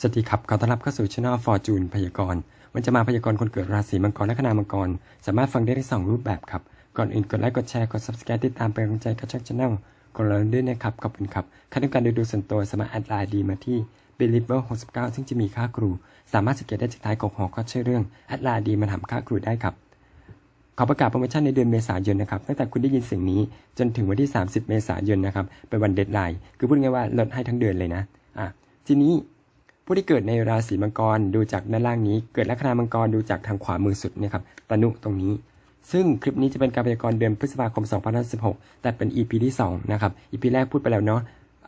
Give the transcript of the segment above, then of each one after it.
สวัสดีครับ ขอต้อนรับเข้าสู่ช่องฟอร์จูนพยากรณ์วันจะมาพยากรณ์คนเกิดราศีมังกรและคณามังกร สามารถฟังได้ทั้งสองรูปแบบครับ ก่อนอื่นกดไลค์ กดแชร์ กด subscribe ติดตามเป็นกำลังใจกับช่องช anel กดไลค์ด้วยนะครับ ขอบคุณครับค่าต้องการดูดูส่วนตัวสามารถแอดไลน์ดีมาที่ believer 69 ซึ่งจะมีค่าครู สามารถสังเกตได้จากท้ายของหอข้อชื่อเรื่องแอดไลน์ดีมาถามค่าครูได้ครับขอประกาศโปรโมชั่นในเดือนเมษายนนะครับ ตั้งแต่คุณได้ยินสียงนี้จนถึงวันที่ 30 เมษายนนะครับเป็นวันเดทไลน์คือพูดง่ายว่าลดให้ทั้งเดือนเลยนะอะทีนี้ ผู้ที่เกิดในราศีมังกรดูจากด้านล่างนี้ เกิดลัคนามังกรดูจากทางขวามือสุดเนี่ยครับตนุตรงนี้ ซึ่งคลิปนี้จะเป็นการพยากรณ์เดือนพฤษภาคม 2016 แต่เป็น EP ที่ 2 นะครับ EP แรกพูดไปแล้วเนาะ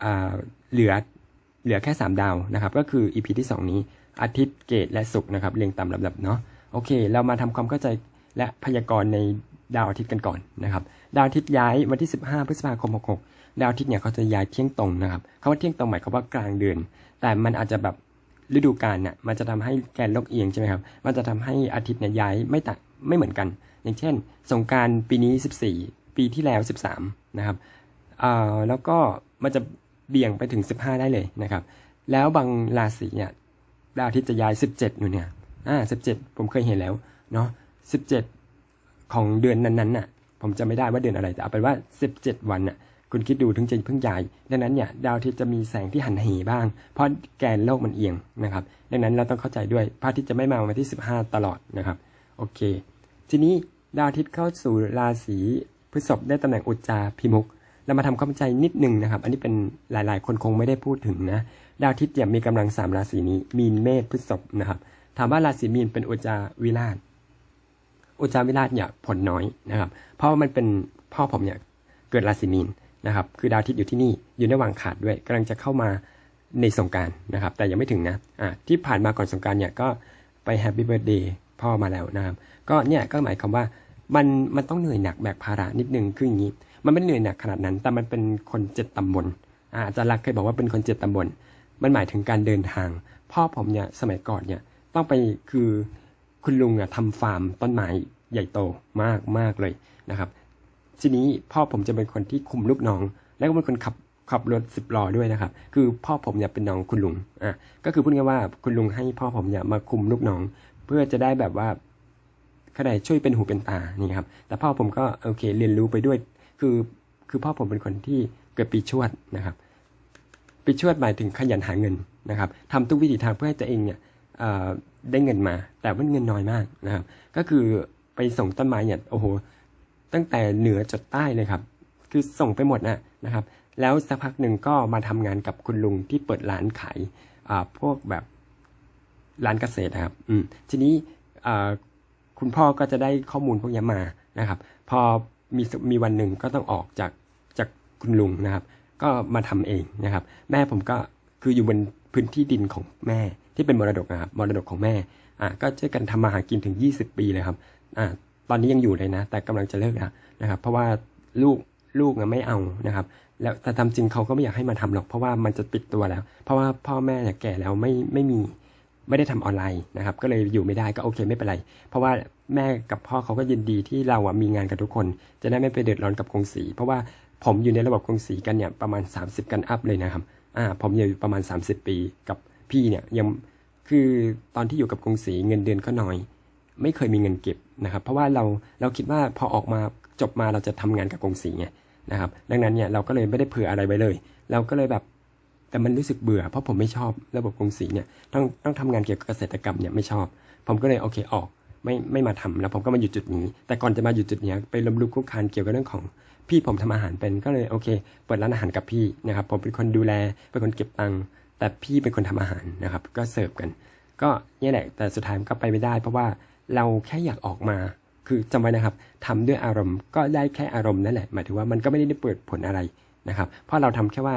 อ่าเหลือเหลือแค่ 3 ดาวนะครับ ก็คือ EP ที่ 2 นี้ อาทิตย์เกตและศุกร์นะครับเรียงตามลำดับเนาะโอเค เรามาทำความเข้าใจและพยากรณ์ในดาวอาทิตย์กันก่อนนะครับ ดาวอาทิตย์ย้ายวันที่ 15 พฤษภาคม 66 ดาวอาทิตย์เนี่ยเขาจะย้ายเที่ยงตรงนะครับคำว่าเที่ยงตรงหมายความว่ากลางเดือน แต่มันอาจจะแบบ ฤดูกาลเนี่ยมันจะทำให้แกนโลกเอียงใช่ไหมครับ มันจะทำให้อาทิตย์เนี่ยย้ายไม่ต่างไม่เหมือนกัน อย่างเช่น สงการปีนี้ 14 ปีที่แล้ว 13 นะครับอ่าแล้วก็มันจะเบี่ยงไปถึง 15 ได้เลยนะครับ แล้วบางราศีเนี่ยดาวอาทิตย์จะย้าย 17 อยู่เนี่ยอ่า17 ผมเคยเห็นแล้วเนาะ17 ของเดือนนั้นๆน่ะ ผมจะไม่ได้ว่าเดือนอะไรแต่เอาเป็นว่า 17 วันน่ะ คุณคิดดูถึงจะเพิ่งย้ายดังนั้นเนี่ยดาวอาทิตย์จะมีแสงที่หันเหบ้าง เพราะแกนโลกมันเอียงนะครับ ดังนั้นเราต้องเข้าใจด้วยพระอาทิตย์จะไม่มาวันที่ 15 ตลอดนะครับ โอเค ทีนี้ดาวอาทิตย์เข้าสู่ราศีพฤษภได้ตำแหน่งอุจจาพิมุกเรามาทำความเข้าใจนิดนึงนะครับ อันนี้เป็นหลายๆ คนคงไม่ได้พูดถึงนะ ดาวอาทิตย์เนี่ยมีกำลังสามราศีนี้ มีนเมษพฤษภนะครับ ถามว่าราศีมีนเป็นอุจจาวิราชอุจจาวิราชเนี่ยผลน้อยนะครับ เพราะว่ามันเป็นพ่อผมเนี่ยเกิดราศีมีน นะครับ คือดาวอาทิตย์อยู่ที่นี่อยู่ในวางขาดด้วยกำลังจะเข้ามาในสงการนะครับ แต่ยังไม่ถึงนะอ่าที่ผ่านมาก่อนสงการเนี่ยก็ไปแฮปปี้เบิร์ดเดย์พ่อมาแล้วนะครับ ก็เนี่ยก็หมายความว่ามันมันต้องเหนื่อยหนักแบกภาระนิดนึงคืออย่างนี้ มันไม่เหนื่อยหนักขนาดนั้น แต่มันเป็นคนเจ็ดตำบลอาจารย์ลักษณ์เคยบอกว่าเป็นคนเจ็ดตำบล มันหมายถึงการเดินทาง พ่อผมเนี่ยสมัยก่อนเนี่ยต้องไปคือคุณลุงอะทำฟาร์มต้นไม้ใหญ่โตมากมากเลยนะครับ ทีนี้พ่อผมจะเป็นคนที่คุมลูกน้อง แล้วก็เป็นคนขับขับรถสิบล้อด้วยนะครับ คือพ่อผมเนี่ยเป็นน้องคุณลุง อะ ก็คือพูดง่ายว่าคุณลุงให้พ่อผมเนี่ยมาคุมลูกน้อง เพื่อจะได้แบบว่าขนาดช่วยเป็นหูเป็นตา นี่ครับ แต่พ่อผมก็โอเคเรียนรู้ไปด้วย คือ คือพ่อผมเป็นคนที่เกิดปีชวดนะครับ ปีชวดหมายถึงขยันหาเงินนะครับทำทุกวิถีทางเพื่อให้ตัวเองเนี่ยได้เงินมา แต่ว่าเงินน้อยมากนะครับ ก็คือไปส่งต้นไม้เนี่ย โอ้โห ตั้งแต่เหนือจดใต้เลยครับ คือส่งไปหมดนะนะครับ แล้วสักพักหนึ่งก็มาทำงานกับคุณลุงที่เปิดร้านขายพวกแบบร้านเกษตรครับอืมทีนี้คุณพ่อก็จะได้ข้อมูลพวกนี้มานะครับ พอมีมีวันหนึ่งก็ต้องออกจากจากคุณลุงนะครับ ก็มาทำเองนะครับ แม่ผมก็คืออยู่บนพื้นที่ดินของแม่ที่เป็นมรดกนะครับมรดกของแม่อะก็ช่วยกันทำมาหากินถึง 20 ปีเลยครับอ่า ตอนนี้ยังอยู่เลยนะ แต่กำลังจะเลิกแล้วนะครับ เพราะว่าลูกลูกไม่เอานะครับ แล้วแต่ทำจริงเขาก็ไม่อยากให้มาทำหรอก เพราะว่ามันจะปิดตัวแล้ว เพราะว่าพ่อแม่เนี่ยแก่แล้วไม่ไม่มีไม่ได้ทำออนไลน์นะครับ ก็เลยอยู่ไม่ได้ก็โอเคไม่เป็นไร เพราะว่าแม่กับพ่อเขาก็ยินดีที่เราอะมีงานกับทุกคน จะได้ไม่ไปเดือดร้อนกับกรงศรีเพราะว่าผมอยู่ในระบบกรงศรีกันเนี่ยประมาณ 30 กันอัพเลยนะครับ อ่า ผมอยู่ประมาณ 30 ปีกับพี่เนี่ยยังคือตอนที่อยู่กับกรงศรีเงินเดือนก็น้อย ไม่เคยมีเงินเก็บนะครับ เพราะว่าเราเราคิดว่าพอออกมาจบมาเราจะทำงานกับกงศรีไงนะครับ ดังนั้นเนี่ยเราก็เลยไม่ได้เผื่ออะไรไว้เลย เราก็เลยแบบแต่มันรู้สึกเบื่อเพราะผมไม่ชอบระบบกงศรีเนี่ยต้องต้องทำงานเกี่ยวกับเกษตรกรรมเนี่ยไม่ชอบ ผมก็เลยโอเคออกไม่ไม่มาทำแล้วผมก็มาอยู่จุดนี้ แต่ก่อนจะมาอยู่จุดนี้ไปลมลุกคลุกคานเกี่ยวกับเรื่องของพี่ผมทำอาหารเป็นก็เลยโอเคเปิดร้านอาหารกับพี่นะครับ ผมเป็นคนดูแลเป็นคนเก็บตังค์แต่พี่เป็นคนทำอาหารนะครับ ก็เสิร์ฟกัน ก็เนี่ยแหละแต่สุดท้ายมันก็ไปไม่ได้ เพราะว่า เราแค่อยากออกมา คือจำไว้นะครับทำด้วยอารมณ์ก็ได้แค่อารมณ์นั่นแหละหมายถึงว่ามันก็ไม่ได้เปิดผลอะไรนะครับ เพราะเราทำแค่ว่า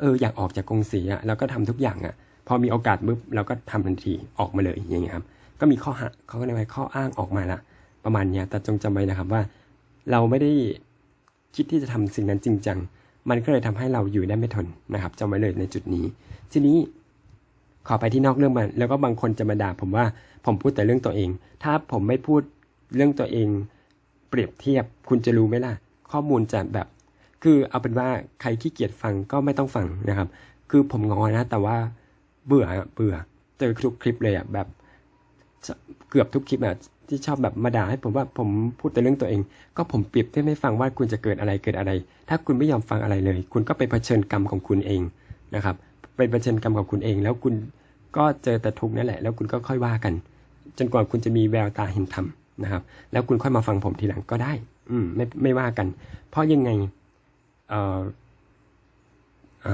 เอออยากออกจากกรงสีอะแล้วก็ทำทุกอย่างอะพอมีโอกาสปุ๊บเราก็ทำทันทีออกมาเลยอย่างเงี้ยครับ ก็มีข้อหาเขาก็เรียกว่าข้ออ้างออกมาละประมาณเนี้ยแต่จงจำไว้นะครับว่า เราไม่ได้คิดที่จะทำสิ่งนั้นจริงจังมันก็เลยทำให้เราอยู่ได้ไม่ทนนะครับจำไว้เลยในจุดนี้ ทีนี้ขอไปที่นอกเรื่องมาแล้วก็บางคนจะมาด่าผมว่า ผมพูดแต่เรื่องตัวเอง ถ้าผมไม่พูดเรื่องตัวเอง เปรียบเทียบคุณจะรู้ไหมล่ะ ข้อมูลจะแบบ คือเอาเป็นว่าใครขี้เกียจฟังก็ไม่ต้องฟังนะครับ คือผมงอนะ แต่ว่าเบื่อเบื่อเจอทุกคลิปเลยอะแบบเกือบทุกคลิปอะที่ชอบแบบมาด่าให้ผมว่าผมพูดแต่เรื่องตัวเอง ก็ผมเปรียบเทียบให้ฟังว่าคุณจะเกิดอะไรเกิดอะไร ถ้าคุณไม่ยอมฟังอะไรเลย คุณก็ไปเผชิญกรรมของคุณเองนะครับไปเผชิญกรรมของคุณเอง แล้วคุณก็เจอแต่ทุกข์นั่นแหละ แล้วคุณก็ค่อยว่ากัน จนกว่าคุณจะมีแววตาเห็นธรรมนะครับ แล้วคุณค่อยมาฟังผมทีหลังก็ได้ อืมไม่ไม่ว่ากัน เพราะยังไง เอ่อ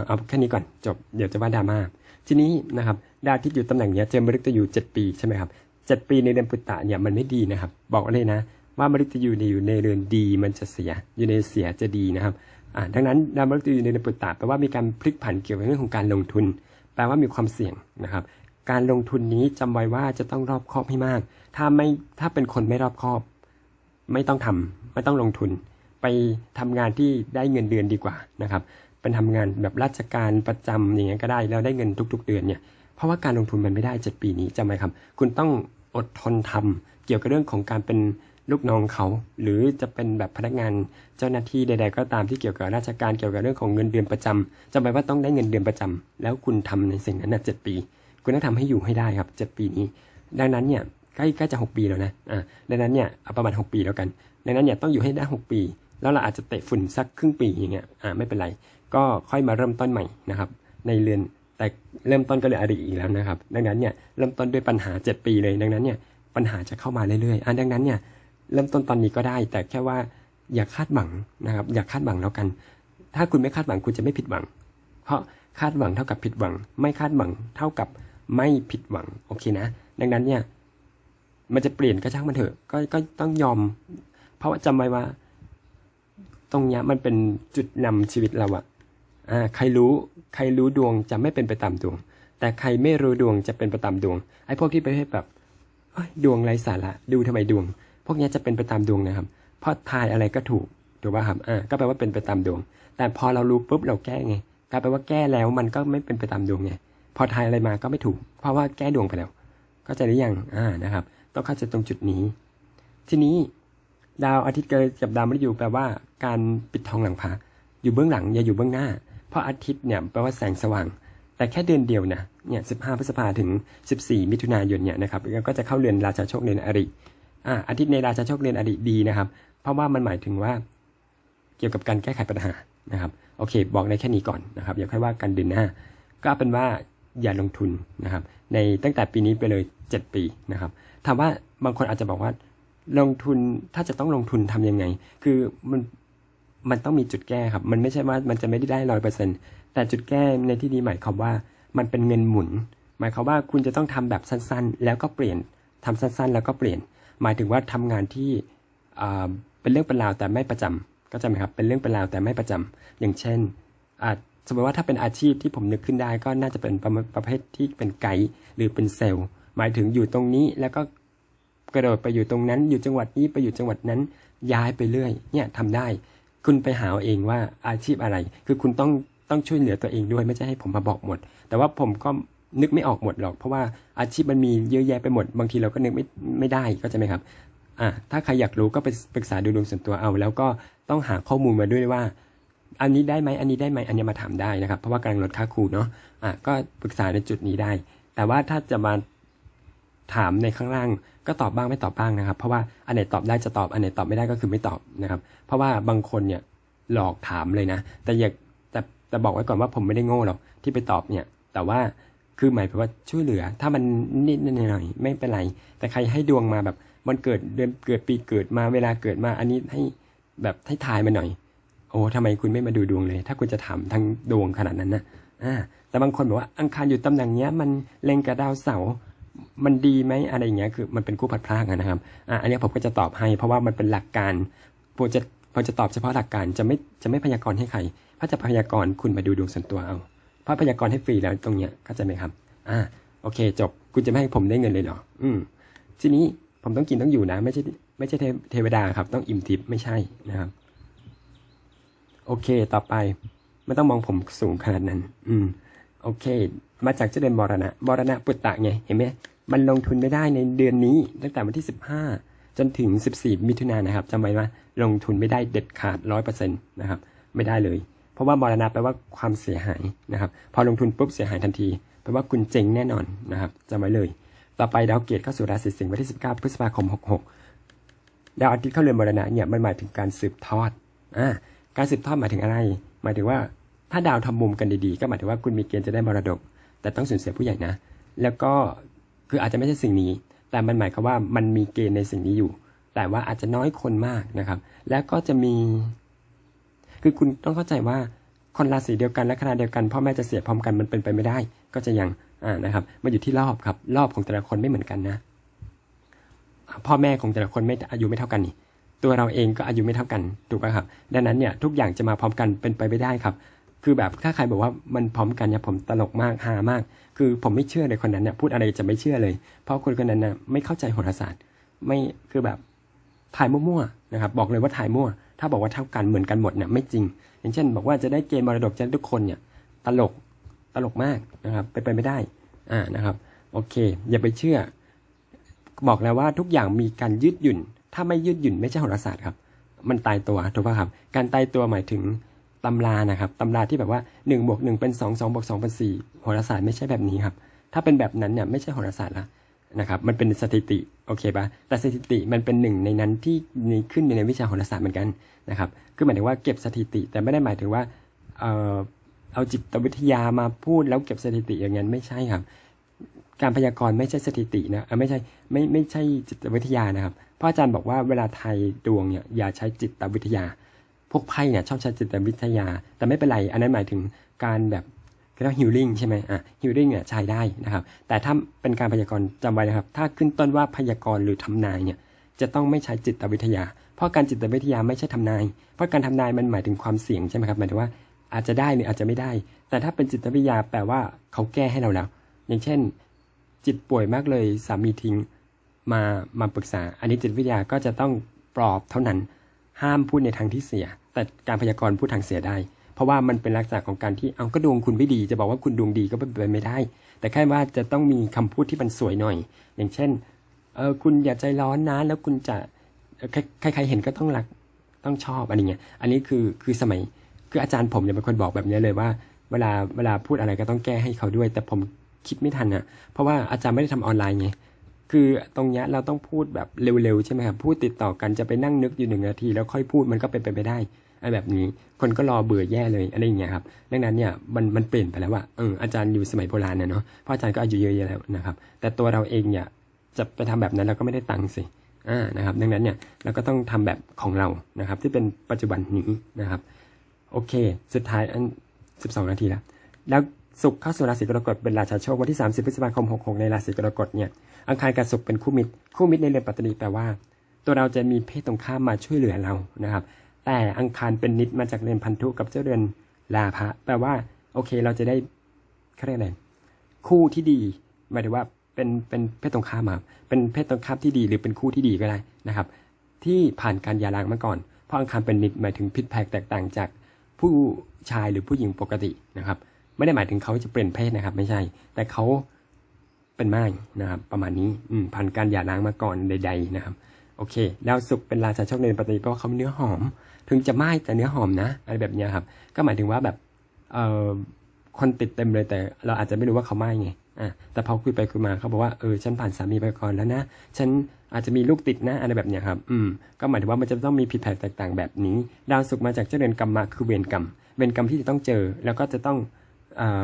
เอาแค่นี้ก่อนจบเดี๋ยวจะว่าดราม่าทีนี้นะครับ ดาวทิตย์อยู่ตำแหน่งเนี้ยเจอมฤตยูเจ็ดปีใช่ไหมครับเจ็ดปีในเดือนปุตตะเนี่ยมันไม่ดีนะครับ บอกเลยนะ ว่ามฤตยูเนี่ยอยู่ในเรือนดีมันจะเสีย อยู่ในเสียจะดีนะครับอ่าดังนั้นดาวมฤตยูในเดือนปุตตะแปลว่ามีการพลิกผันเกี่ยวกับเรื่องของการลงทุน แปลว่ามีความเสี่ยงนะครับ การลงทุนนี้จำไว้ว่าจะต้องรอบคอบให้มาก ถ้าไม่ถ้าเป็นคนไม่รอบคอบ ไม่ต้องทำไม่ต้องลงทุน ไปทำงานที่ได้เงินเดือนดีกว่านะครับ เป็นทำงานแบบราชการประจำอย่างเงี้ยก็ได้แล้วได้เงินทุก ๆ เดือนเนี่ยเพราะว่าการลงทุนมันไม่ได้เจ็ดปีนี้จำไว้ครับ คุณต้องอดทนทำเกี่ยวกับเรื่องของการเป็นลูกน้องเขา หรือจะเป็นแบบพนักงานเจ้าหน้าที่ใด ๆ ก็ตามที่เกี่ยวกับราชการเกี่ยวกับเรื่องของเงินเดือนประจำจำไว้ว่าต้องได้เงินเดือนประจำแล้วคุณทำในสิ่งนั้นนะเจ็ดปี คุณต้องทำให้อยู่ให้ได้ครับเจ็ดปีนี้ ดังนั้นเนี่ยใกล้ใกล้จะหกปีแล้วนะอ่าดังนั้นเนี่ยเอาประมาณหกปีแล้วกัน ดังนั้นเนี่ยต้องอยู่ให้ได้หกปี แล้วเราอาจจะเตะฝุ่นสักครึ่งปีอย่างเงี้ยอ่าไม่เป็นไร ก็ค่อยมาเริ่มต้นใหม่นะครับ ในเรือนแต่เริ่มต้นก็เลยอดีตอีกแล้วนะครับ ดังนั้นเนี่ยเริ่มต้นด้วยปัญหา 7 ปีเลย ดังนั้นเนี่ยปัญหาจะเข้ามาเรื่อยๆอ่าดังนั้นเนี่ยเริ่มต้นตอนนี้ก็ได้ แต่แค่ว่าอย่าคาดหวังนะครับ อย่าคาดหวังแล้วกัน ถ้าคุณไม่คาดหวังคุณจะไม่ผิดหวัง เพราะคาดหวังเท่ากับผิดหวัง ไม่คาดหวังเท่ากับ ไม่ผิดหวังโอเคนะ ดังนั้นเนี่ย มันจะเปลี่ยนก็ช่างมันเถอะ ก็ก็ต้องยอม เพราะว่าจำไว้ว่า ตรงเนี้ยมันเป็นจุดนำชีวิตเราอะอ่าใครรู้ใครรู้ดวงจะไม่เป็นไปตามดวง แต่ใครไม่รู้ดวงจะเป็นไปตามดวงไอ้พวกที่ไปให้แบบดวงไร้สาระดูทำไมดวง พวกนี้จะเป็นไปตามดวงนะครับ เพราะทายอะไรก็ถูกถูกป่ะครับอ่าก็แปลว่าเป็นไปตามดวง แต่พอเรารู้ปุ๊บเราแก้ไงกลายเป็นว่าแก้แล้วมันก็ไม่เป็นไปตามดวงไง พอทายอะไรมาก็ไม่ถูก เพราะว่าแก้ดวงไปแล้ว ก็จะได้ยังอ่านะครับ ต้องเข้าใจตรงจุดนี้ ทีนี้ดาวอาทิตย์เกิดกับดาวมฤตยูแปลว่าการปิดทองหลังพระอยู่เบื้องหลังอย่าอยู่เบื้องหน้า เพราะอาทิตย์เนี่ยแปลว่าแสงสว่าง แต่แค่เดือนเดียวนะเนี่ย15พฤษภาถึง14มิถุนายนเนี่ยนะครับก็จะเข้าเรือนราชาโชคเรือนอริอ่าอาทิตย์ในราชาโชคเรือนอริดีนะครับ เพราะว่ามันหมายถึงว่า เกี่ยวกับการแก้ไขปัญหานะครับ โอเค บอกในแค่นี้ก่อนนะครับอย่าค่อยว่ากันเดือนหน้า ก็เป็นว่า อย่าลงทุนนะครับ ในตั้งแต่ปีนี้ไปเลย 7 ปีนะครับถามว่าบางคนอาจจะบอกว่าลงทุนถ้าจะต้องลงทุนทำยังไง คือมันมันต้องมีจุดแก้ครับ มันไม่ใช่ว่ามันจะไม่ได้ได้ร้อยเปอร์เซ็นแต่จุดแก้ในที่นี้หมายความว่ามันเป็นเงินหมุน หมายความว่าคุณจะต้องทำแบบสั้นๆ แล้วก็เปลี่ยนทำสั้นๆ แล้วก็เปลี่ยน หมายถึงว่าทำงานที่อ่าเป็นเรื่องเป็นราวแต่ไม่ประจำก็จะไหมครับเป็นเรื่องเป็นราวแต่ไม่ประจำอย่างเช่นอาจ สมมติว่าถ้าเป็นอาชีพที่ผมนึกขึ้นได้ก็น่าจะเป็นประประเภทที่เป็นไกด์หรือเป็นเซลล์หมายถึงอยู่ตรงนี้แล้วก็กระโดดไปอยู่ตรงนั้น อยู่จังหวัดนี้ไปอยู่จังหวัดนั้น ย้ายไปเรื่อย เนี่ยทำได้ คุณไปหาเอาเองว่าอาชีพอะไร คือคุณต้องต้องช่วยเหลือตัวเองด้วยไม่ใช่ให้ผมมาบอกหมด แต่ว่าผมก็นึกไม่ออกหมดหรอก เพราะว่าอาชีพมันมีเยอะแยะไปหมด บางทีเราก็นึกไม่ไม่ได้ก็จะไหมครับอ่าถ้าใครอยากรู้ก็ไปปรึกษาดูดวงส่วนตัวเอา แล้วก็ต้องหาข้อมูลมาด้วยว่า อันนี้ได้ไหมอันนี้ได้ไหมอันนี้มาถามได้นะครับ เพราะว่ากำลังลดค่าครูเนาะอะก็ปรึกษาในจุดนี้ได้ แต่ว่าถ้าจะมาถามในข้างล่างก็ตอบบ้างไม่ตอบบ้างนะครับ เพราะว่าอันไหนตอบได้จะตอบอันไหนตอบไม่ได้ก็คือไม่ตอบนะครับ เพราะว่าบางคนเนี่ยหลอกถามเลยนะ แต่อยากแต่แต่บอกไว้ก่อนว่าผมไม่ได้โง่หรอกที่ไปตอบเนี่ย แต่ว่าคือหมายถึงว่าช่วยเหลือ ถ้ามันนิดๆหน่อยไม่เป็นไร แต่ใครให้ดวงมาแบบมันเกิดเดือนเกิดปีเกิดมาเวลาเกิดมาอันนี้ให้แบบให้ทายมาหน่อย โอ้ทำไมคุณไม่มาดูดวงเลย ถ้าคุณจะถามทางดวงขนาดนั้นนะอ่าแต่บางคนบอกว่าอังคารอยู่ตำแหน่งเนี้ย มันเล็งกับดาวเสาร์มันดีไหมอะไรอย่างเงี้ยคือมันเป็นคู่พัดพลากนะครับอ่าอันนี้ผมก็จะตอบให้เพราะว่ามันเป็นหลักการผมจะผมจะตอบเฉพาะหลักการจะไม่จะไม่พยากรณ์ให้ใครถ้าจะพยากรณ์คุณมาดูดวงส่วนตัวเอาเพราะพยากรณ์ให้ฟรีแล้วตรงเนี้ยเข้าใจไหมครับ อ่าโอเค จบคุณจะไม่ให้ผมได้เงินเลยเหรออืมทีนี้ผมต้องกินต้องอยู่นะ ไม่ใช่ไม่ใช่เทเทวดาครับ ต้องอิ่มทิพย์ไม่ใช่นะครับ โอเค ต่อไป ไม่ต้องมองผมสูงขนาดนั้น อืม โอเค มาจากเจ้าเดือนมรณะมรณะปุตตะไง เห็นไหมมันลงทุนไม่ได้ในเดือนนี้ ตั้งแต่วันที่สิบห้าจนถึงสิบสี่มิถุนายนนะครับจำไว้ว่าลงทุนไม่ได้เด็ดขาดร้อยเปอร์เซ็นต์นะครับ ไม่ได้เลย เพราะว่ามรณะแปลว่าความเสียหายนะครับ พอลงทุนปุ๊บเสียหายทันทีแปลว่าคุณเจงแน่นอนนะครับจำไว้เลย ต่อไปดาวเกตเข้าสู่ราศีสิงห์วันที่19พฤษภาคม66ดาวอาทิตย์เข้าเรือนมรณะเนี่ยมันหมายถึงการสืบทอดอ่า การสืบทอดหมายถึงอะไร หมายถึงว่าถ้าดาวทำมุมกันดีๆ ก็หมายถึงว่าคุณมีเกณฑ์จะได้มรดก แต่ต้องสูญเสียผู้ใหญ่นะ แล้วก็คืออาจจะไม่ใช่สิ่งนี้ แต่มันหมายความว่ามันมีเกณฑ์ในสิ่งนี้อยู่ แต่ว่าอาจจะน้อยคนมากนะครับ แล้วก็จะมี คือคุณต้องเข้าใจว่าคนราศีเดียวกันและคณะเดียวกันพ่อแม่จะเสียพร้อมกันมันเป็นไปไม่ได้ ก็จะยังอ่านะครับมันอยู่ที่รอบครับ รอบของแต่ละคนไม่เหมือนกันนะ พ่อแม่ของแต่ละคนไม่อายุไม่เท่ากันนี่ ตัวเราเองก็อายุไม่เท่ากันถูกป่ะครับดังนั้นเนี่ยทุกอย่างจะมาพร้อมกันเป็นไปไม่ได้ครับ คือแบบถ้าใครบอกว่ามันพร้อมกันเนี่ยผมตลกมากฮามาก คือผมไม่เชื่อเลยคนนั้นเนี่ยพูดอะไรจะไม่เชื่อเลย เพราะคนคนนั้นน่ะไม่เข้าใจโหราศาสตร์ ไม่คือแบบถ่ายมั่วๆนะครับบอกเลยว่าถ่ายมั่ว ถ้าบอกว่าเท่ากันเหมือนกันหมดเนี่ยไม่จริง อย่างเช่น บอกว่าจะได้เกณฑ์มรดกจะได้ทุกคนเนี่ยตลกตลกมากนะครับไปนไปไม่ได้อ่านะครับโอเค อย่าไปเชื่อ บอกแล้วว่าทุกอย่างมีการยืดหยุ่น ถ้าไม่ยืดหยุ่นไม่ใช่โหราศาสตร์ครับ มันตายตัวถูกป่ะครับ การตายตัวหมายถึงตำรานะครับตำราที่แบบว่า1บวก1เป็น 2 2บวก2เป็น4โหราศาสตร์ไม่ใช่แบบนี้ครับ ถ้าเป็นแบบนั้นเนี่ยไม่ใช่โหราศาสตร์ละนะครับ มันเป็นสถิติโอเคปะแต่สถิติมันเป็นหนึ่งในนั้นที่มีขึ้นในวิชาโหราศาสตร์เหมือนกันนะครับ คือหมายถึงว่าเก็บสถิติ แต่ไม่ได้หมายถึงว่าเออเอาจิตวิทยามาพูดแล้วเก็บสถิติอย่างนั้นไม่ใช่ครับ การพยากรณ์ไม่ใช่สถิตินะไม่ใช่ไม่ไม่ใช่จิตวิทยานะครับ พระอาจารย์บอกว่าเวลาไทยดวงเนี่ยอย่าใช้จิตวิทยา พวกไพ่เนี่ยชอบใช้จิตวิทยา แต่ไม่เป็นไร อันนั้นหมายถึงการแบบเรียกว่าฮิลลิ่งใช่ไหมอะฮิลลิ่งเนี่ยใช้ได้นะครับ แต่ถ้าเป็นการพยากรณ์จำไว้นะครับ ถ้าขึ้นต้นว่าพยากรณ์หรือทำนายเนี่ยจะต้องไม่ใช้จิตวิทยา เพราะการจิตวิทยาไม่ใช่ทำนาย เพราะการทำนายมันหมายถึงความเสี่ยงใช่ไหมครับหมายถึงว่าอาจจะได้หรืออาจจะไม่ได้ แต่ถ้าเป็นจิตวิทยาแปลว่าเขาแก้ให้เราแล้ว อย่างเช่น จิตป่วยมากเลยสามีทิ้ง มามาปรึกษา อันนี้จิตวิทยาก็จะต้องปลอบเท่านั้นห้ามพูดในทางที่เสีย แต่การพยากรณ์พูดทางเสียได้ เพราะว่ามันเป็นลักษณะของการที่เอาก็ดวงคุณไม่ดี จะบอกว่าคุณดวงดีก็เป็นไปไม่ได้ แต่แค่ว่าจะต้องมีคำพูดที่มันสวยหน่อย อย่างเช่นเออคุณอย่าใจร้อนนะแล้วคุณจะใครใครๆเห็นก็ต้องรักต้องชอบอะไรเงี้ยอันนี้คือคือสมัยคืออาจารย์ผมเนี่ยเป็นคนบอกแบบนี้เลยว่า เวลาเวลาพูดอะไรก็ต้องแก้ให้เขาด้วย แต่ผมคิดไม่ทันอะเพราะว่าอาจารย์ไม่ได้ทำออนไลน์ไง คือตรงนี้เราต้องพูดแบบเร็วๆใช่ไหมครับพูดติดต่อกันจะไปนั่งนึกอยู่หนึ่งนาที แล้วค่อยพูดมันก็เป็นไปไม่ได้อะไรแบบนี้คนก็รอเบื่อแย่เลยอะไรอย่างเงี้ยครับดังนั้นเนี่ยมันมันเปลี่ยนไปแล้วว่าเอออาจารย์อยู่สมัยโบราณเนาะเพราะอาจารย์ก็อายุเยอะๆแล้วนะครับแต่ตัวเราเองเนี่ยจะไปทำแบบนั้นเราก็ไม่ได้ตังค์สิอ่านะครับดังนั้นเนี่ยเราก็ต้องทำแบบของเรานะครับ ที่เป็นปัจจุบันนี้นะครับ โอเค สุดท้ายอัน12นาทีแล้วแล้ว ศุกร์เข้าสู่ราศีกรกฎเป็นราชาโชควันที่ 30 พฤษภาคม 66 ในราศีกรกฎเนี่ยอังคารกับศุกร์เป็นคู่มิตรคู่มิตรในเรือนปัตตนีแปลว่า ตัวเราจะมีเพศตรงข้ามมาช่วยเหลือเรานะครับ แต่อังคารเป็นนิดมาจากเรือนพันธุกับเจ้าเรือนลาภะแปลว่าโอเคเราจะได้เขาเรียกอะไรคู่ที่ดีหมายถึงว่าเป็นเป็นเพศตรงข้ามมาเป็นเพศตรงข้ามที่ดีหรือเป็นคู่ที่ดีก็ได้นะครับ ที่ผ่านการยาร้างมาก่อนเพราะอังคารเป็นนิดหมายถึงพิษภัยแตกต่างจากผู้ชายหรือผู้หญิงปกตินะครับ ไม่ได้หมายถึงเขาจะเปลี่ยนเพศนะครับ ไม่ใช่ แต่เขาเป็นม่ายนะครับ ประมาณนี้อืมผ่านการหย่าร้างมาก่อนใด ๆ นะครับ โอเคดาวศุกร์เป็นราชาโชคในปฏิเพราะเขาเนื้อหอม ถึงจะไม่แต่เนื้อหอมนะอะไรแบบนี้ครับ ก็หมายถึงว่าแบบเอ่อคนติดเต็มเลยแต่เราอาจจะไม่รู้ว่าเขาไม่ไง อะ แต่พอคุยไปคุยมาเขาบอกว่า เออ ฉันผ่านสามีไปก่อนแล้วนะ ฉันอาจจะมีลูกติดนะ อะไรแบบเนี้ยครับ อืม ก็หมายถึงว่ามันจะต้องมีผิดแผกแตกต่างแบบนี้ ดาวศุกร์มาจากเจ้าเรือนกรรมะคือเวรกรรม เวรกรรมที่จะต้องเจอ แล้วก็จะต้อง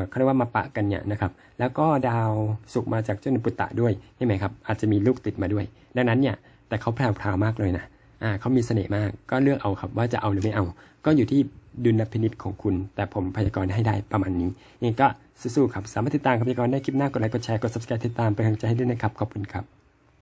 เขาเรียกว่ามาปะกันเนี่ยนะครับ แล้วก็ดาวศุกร์มาจากเจ้าเรือนปุตตะด้วยใช่ไหมครับ อาจจะมีลูกติดมาด้วย ดังนั้นเนี่ย แต่เขาแพรวๆมากเลยนะ อ่าเขามีเสน่ห์มาก ก็เลือกเอาครับว่าจะเอาหรือไม่เอา ก็อยู่ที่ดุลพินิจของคุณ แต่ผมพยากรณ์ให้ได้ประมาณนี้ยังก็สู้ๆครับ สามารถติดตามพยากรณ์ได้คลิปหน้ากดไลค์ กดแชร์ กด subscribe ติดตามเป็นกำลังใจให้ด้วยนะครับ ขอบคุณครับ